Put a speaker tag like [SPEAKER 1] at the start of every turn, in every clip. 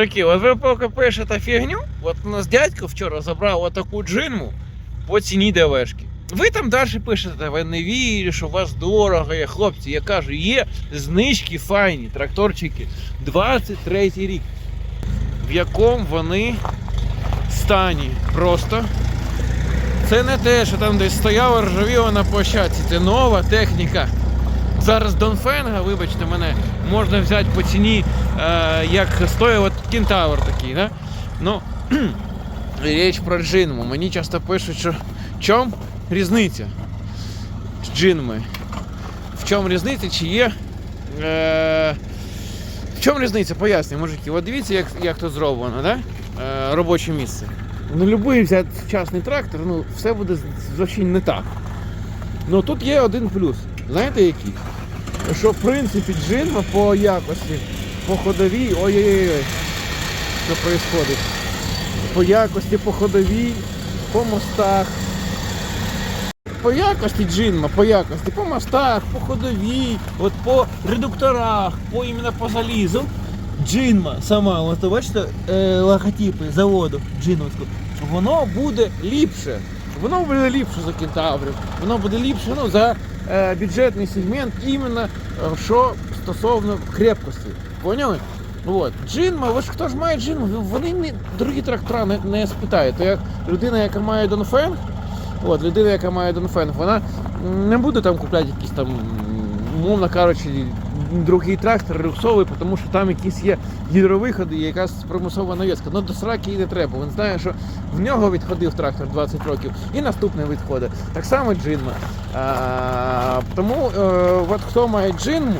[SPEAKER 1] Такі, от ви поки пишете фігню, от у нас дядько вчора забрав отаку джинму по ціні ДВшки. Ви там далі пишете, ви не вірите, що у вас дорого є. Хлопці, я кажу, є знижки файні, тракторчики. 23 рік. В якому вони стані. Просто. Це не те, що там десь стояла ржавіла на площадці, це нова техніка. Зараз Донфенга, вибачте мене, можна взяти по ціні, е, як стоїть от кентавр такий, да? Ну, річ про джинму. Мені часто пишуть, що в чому різниця з джинми? В чому різниця, чи є. Е, в чому різниця? Пояснюю, мужики. От дивіться, як, як тут зроблено, да? Е, робоче місце. Ну, любий взяти сучасний трактор, ну, все буде зовсім не так. Ну тут є один плюс. Знаєте який? Що в принципі джинма по якості, по ходовій, ой-ой-ой, що відбувається? По якості, по ходовій, по мостах. По якості джинма, по якості, по мостах, по ходовій, от по редукторах, по іменно по залізу. Джинма сама, от бачите, е, логотипи заводу джиновського, воно буде ліпше. Воно буде ліпше за кентаврів, воно буде ліпше ну, за бюджетний сегмент, іменно е, що стосовно крепкості. Поняли? От. Джинма, ви ж хто ж має джинму, вони не, другі трактора не, не спитають. То людина, яка має Донфен, От, людина, яка має Донфен, вона не буде там купляти якісь там, умовно кажучи, другий трактор рюксовий, тому що там якісь є гідровиходи і якась примусова нав'язка. Ну до сраки і не треба. Він знає, що в нього відходив трактор 20 років і наступний відходить. Так само джинма. А, тому е, от хто має джинму,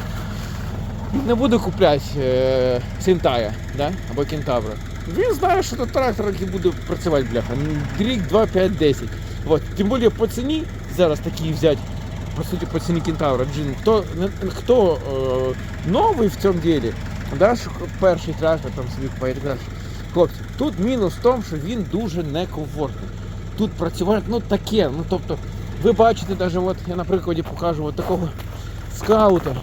[SPEAKER 1] не буде купляти е, Синтая да? або Кентавра. Він знає, що тут трактор, який буде працювати бляха. Рік, 2, 5, 10. От. Тим більше по ціні зараз такі взяти, суті, по ціні Кентавра, джин. Хто, хто е, новий в цьому ділі, да, перший трактор там собі поїде. Хлопці, тут мінус в тому, що він дуже некомфортний. Тут працювати, ну таке, ну тобто, ви бачите, навіть от я на прикладі покажу от такого скаута.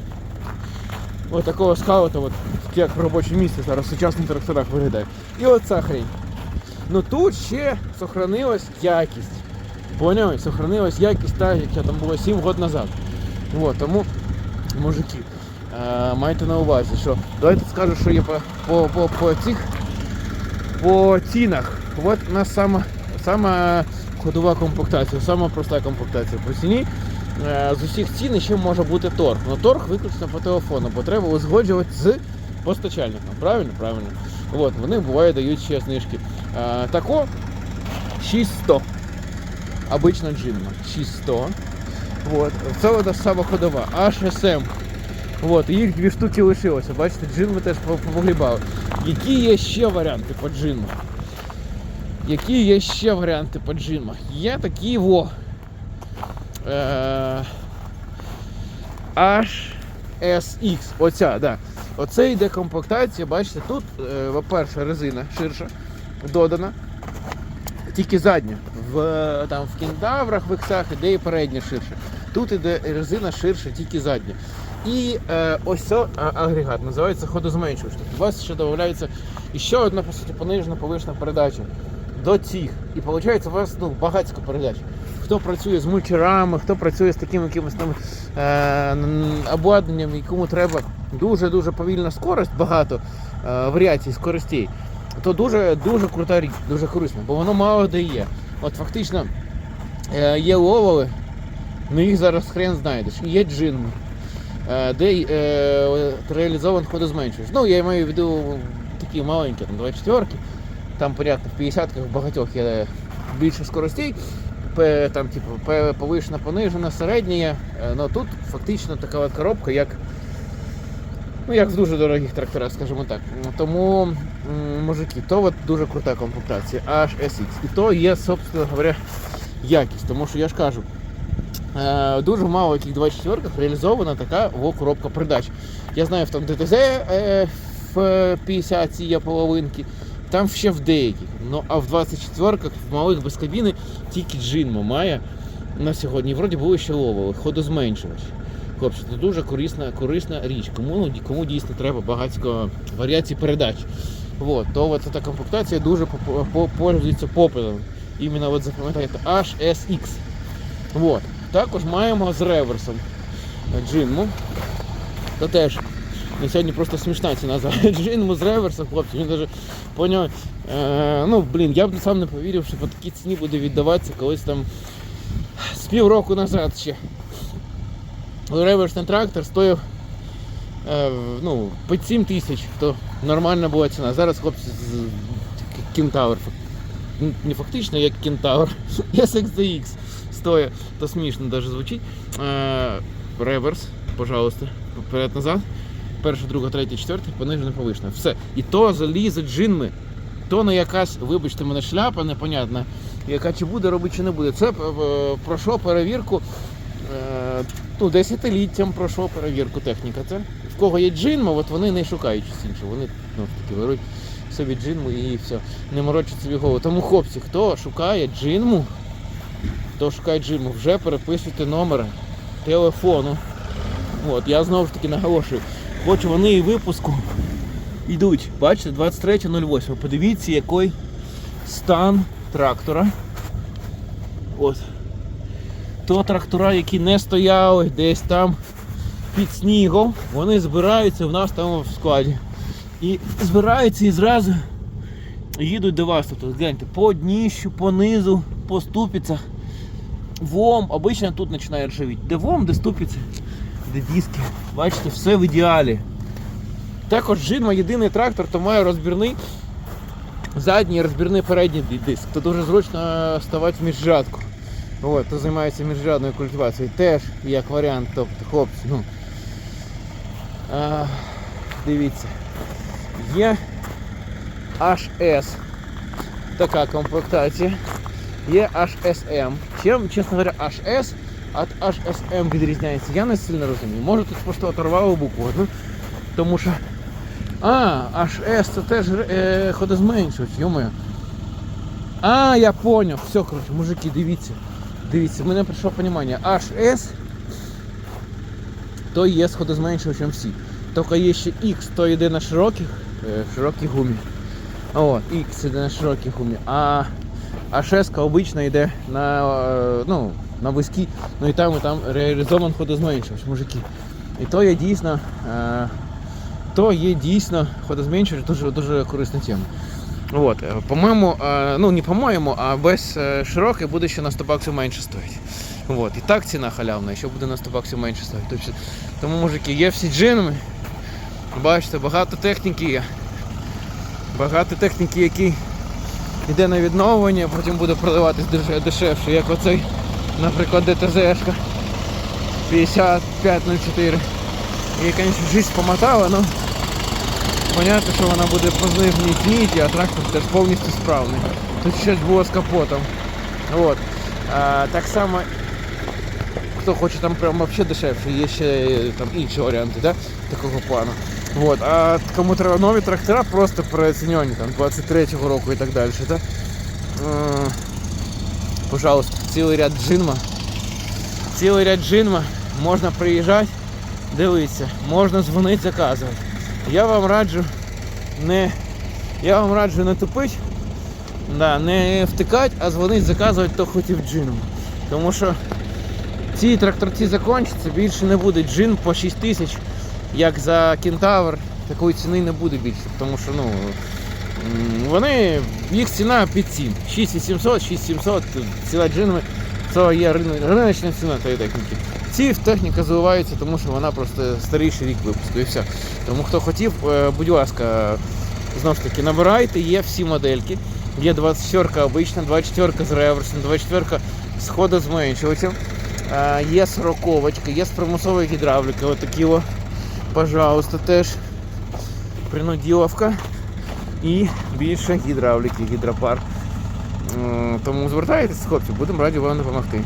[SPEAKER 1] Ось такого скаута, от, як робоче місце зараз в сучасних тракторах виглядає. І оця хрень. Ну тут ще сохранилась якість. Поняли? Сохранилась якість та, яка там було 7 років назад. От, тому, мужики, е, майте на увазі, що давайте скажу, що є по, по, по, по цих по цінах. От у нас сама, сама ходова комплектація, сама проста комплектація по ціні. Е, З усіх цін ще може бути торг. Но торг виключно по телефону, бо треба узгоджувати з постачальником. Правильно? Правильно. От, вони буває дають ще знижки. Е, Тако 6100. Обична джинма. 6100. Вот. Це вона сама ходова. HSM. От, їх дві штуки лишилося. Бачите, джинми теж по- погрібали. Які є ще варіанти по джинмах? Які є ще варіанти по джинмах? Є такі во. Е, HSX. Оця, да. Оце йде комплектація, бачите, тут, е, по-перше, резина ширша, додана. Тільки задня. В, там, в кентаврах, в іксах іде і передня ширше. Тут іде резина ширша, тільки задня. І е, ось це агрегат, називається ходозменшувач. Тобто у вас ще додається ще одна по суті понижена повишена передача до цих. І виходить у вас ну, багатько передач. Хто працює з мульчерами, хто працює з таким якимось там е, обладнанням, якому треба дуже-дуже повільна скорость, багато е, варіацій скоростей, то дуже дуже крута річ, дуже корисна, бо воно мало де є. От фактично е, є ловили, ну їх зараз хрен знайдеш. Є джинми, е, де е, реалізований ходозменшувач. Ну, я маю в виду такі маленькі, там 24 там, понятно, в 50-ках в багатьох є більше скоростей, там, типу, повишена, понижена, середня Ну тут фактично така от коробка, як, ну, як в дуже дорогих тракторах, скажімо так. Тому, мужики, то от дуже крута комплектація, HSX. І то є, собственно говоря, якість. Тому що я ж кажу, е, дуже мало яких 24-ках реалізована така во, коробка передач. Я знаю, там ДТЗ е, в 50 є половинки, там ще в деяких. Ну а в 24-ках в малих без кабіни тільки джинма має на сьогодні. Вроді були ще ловили, ходозменшувач. Хлопці, це дуже корисна, корисна річ. Кому, ну, кому дійсно треба багатько варіацій передач. Вот, то от ця комплектація дуже пользується попитом. Іменно от запам'ятайте HSX. Вот. Також маємо з реверсом джинму. То теж на сьогодні просто смішна ціна за джинму з реверсом, хлопці. Він даже поняв. Е, ну, блін, я б сам не повірив, що по такій ціні буде віддаватися колись там з півроку назад ще. Реверсний трактор стоїв е, ну, під 7 тисяч, то нормальна була ціна. Зараз хлопці кентавр. Не фактично, як кентавр. SXDX стоїть, то смішно даже звучить. Е, реверс, пожалуйста, вперед-назад. Перша, друга, третя, четверта, понижена, повишена. Все. І то залізе джинми. То не якась, вибачте мене, шляпа непонятна, яка чи буде робити, чи не буде. Це е, пройшло перевірку. Ну, десятиліттям пройшло перевірку техніка. Це в кого є джинма, от вони не шукають щось інше. Вони ну, таки беруть собі джинму і все. Не морочать собі голову. Тому хлопці, хто шукає джинму, хто шукає джинму, вже переписуйте номер телефону. От, я знову ж таки наголошую. Хоч вони і випуску йдуть. Бачите, 23.08. Подивіться, який стан трактора. От. То трактора, які не стояли десь там під снігом, вони збираються в нас там в складі. І збираються і зразу їдуть до вас. Тобто, гляньте, по дніщу, по низу, по ступицях. Вом, обично тут починає ржавіти. Де вом, де ступиці, де диски. Бачите, все в ідеалі. Також Жинма єдиний трактор, то має розбірний задній розбірний передній диск. То дуже зручно ставати в міжрядку. От, хто займається міжрядною культивацією, теж як варіант, тобто, хлопці, ну. А, дивіться. Є HS. Така комплектація. Є HSM. Чим, чесно говоря, HS від HSM відрізняється, я не сильно розумію. Може тут просто оторвало букву одну. Тому що. А, HS це теж е, ходозменшувач, йомою. А, я понял. Все, коротше, мужики, дивіться. Дивіться, в мене прийшло розуміння. HS то є з ходозменшувачем всі. Тільки є ще X, то йде на широких, е, широкій гумі. От, X йде на широкій гумі. А, 6 обично йде на, е, ну, на вузькій, ну і там, і там реалізований ходозменшувач, мужики. І то є дійсно. Е, то є дійсно ходозменшувач дуже дуже корисна тема. От, е, по-моєму, е, ну не по-моєму, а без е, широкої буде ще на 100 баксів менше стоїть. От, і так ціна халявна, ще буде на 100 баксів менше стоїть. Тобто, тому, мужики, є всі джинами. Бачите, багато техніки є. Багато техніки, які йде на відновлення, потім буде продаватись деш- дешевше, як оцей, наприклад, ДТЗ-шка 5504. Її, звісно, жизнь помотала, але понятно, що вона буде по зниженій ціні, а трактор теж повністю справний. Тут щось було з капотом. От. А, так само, хто хоче там прям вообще дешевше, є ще там інші варіанти да? такого плану. От. А кому треба нові трактора, просто переоцінені, там 23-го року і так далі. Да? Е, Пожалуйста, цілий ряд джинма. Цілий ряд джинма. Можна приїжджати, дивитися, можна дзвонити, заказувати. Я вам раджу не. Я вам раджу не тупити, да, не втикати, а дзвонити, заказувати, хто хотів джином. Тому що ці тракторці закінчаться, більше не буде джин по 6 тисяч, як за кентавр, такої ціни не буде більше. Тому що ну, вони, їх ціна під цін. 6800, 6700, ціла джинами, це є рин- риночна ціна тієї техніки. Ці техніка звивається, тому що вона просто старіший рік випуску і все. Тому хто хотів, е, будь ласка, знову ж таки, набирайте, є всі модельки. Є 24 обична, 24 з реверсом, 24 з ходозменшувачем. Е, Є 40, є з примусовою гідравлікою. Отакі о, пожалуйста, теж принуділовка. І більше гідравліки, гідропар. Тому звертайтеся, хлопці, будемо раді вам допомогти.